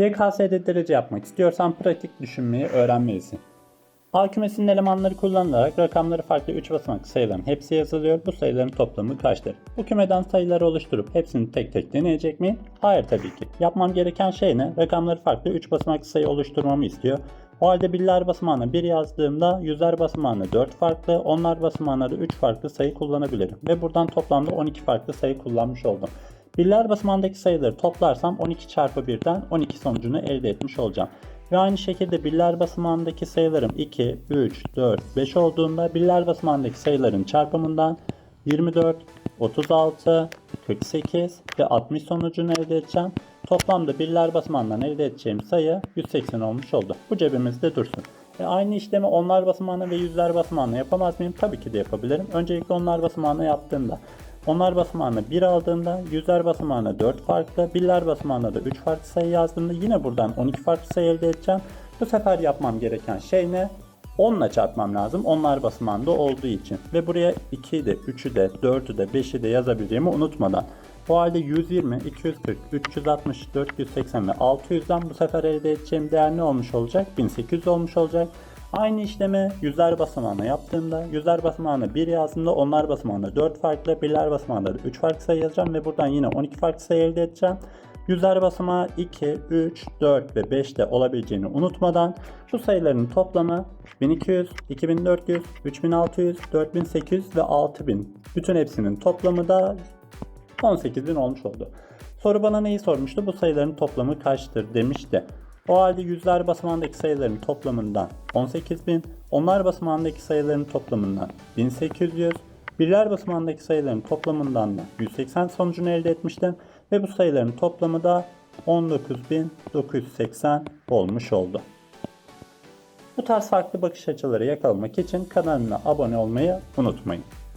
YKS'de derece yapmak istiyorsan pratik düşünmeyi öğrenmelisin. A kümesinin elemanları kullanılarak rakamları farklı 3 basamaklı sayıların hepsi yazılıyor. Bu sayıların toplamı kaçtır? Bu kümeden sayıları oluşturup hepsini tek tek deneyecek miyim? Hayır tabii ki. Yapmam gereken şey ne? Rakamları farklı 3 basamaklı sayı oluşturmamı istiyor. O halde birler basamağına 1 yazdığımda yüzler basamağına 4 farklı, onlar basamağına da 3 farklı sayı kullanabilirim. Ve buradan toplamda 12 farklı sayı kullanmış oldum. Birler basamağındaki sayıları toplarsam 12 çarpı 1'den 12 sonucunu elde etmiş olacağım. Ve aynı şekilde birler basamağındaki sayılarım 2, 3, 4, 5 olduğunda birler basamağındaki sayıların çarpımından 24, 36, 48 ve 60 sonucunu elde edeceğim. Toplamda birler basamağından elde edeceğim sayı 180 olmuş oldu. Bu cebimizde dursun. E aynı işlemi onlar basamağına ve yüzler basamağına yapamaz mıyım? Tabii ki de yapabilirim. Öncelikle onlar basamağına yaptığımda onlar basamağına 1 aldığımda yüzler basamağına 4 farklı, birler basamağına da 3 farklı sayı yazdığımda yine buradan 12 farklı sayı elde edeceğim. Bu sefer yapmam gereken şey ne? 10 ile çarpmam lazım onlar basamağında olduğu için. Ve buraya 2'yi de 3'ü de 4'ü de 5'i de yazabileceğimi unutmadan. O halde 120, 240, 360, 480 ve 600'den bu sefer elde edeceğim değer ne olmuş olacak? 1800 olmuş olacak. Aynı işlemi yüzler basamağına yaptığımda yüzler basamağına 1 yazdığımda onlar basamağına 4 farklı, birler basamağında da 3 farklı sayı yazacağım ve buradan yine 12 farklı sayı elde edeceğim. Yüzler basamağı 2, 3, 4 ve 5'te olabileceğini unutmadan şu sayıların toplamı 1200, 2400, 3600, 4800 ve 6000. Bütün hepsinin toplamı da 18.000 olmuş oldu. Soru bana neyi sormuştu? Bu sayıların toplamı kaçtır demişti. O halde yüzler basamağındaki sayıların toplamından 18.000, onlar basamağındaki sayıların toplamından 1800, birler basamağındaki sayıların toplamından da 180 sonucunu elde etmiştim. Ve bu sayıların toplamı da 19.980 olmuş oldu. Bu tarz farklı bakış açıları yakalamak için kanalıma abone olmayı unutmayın.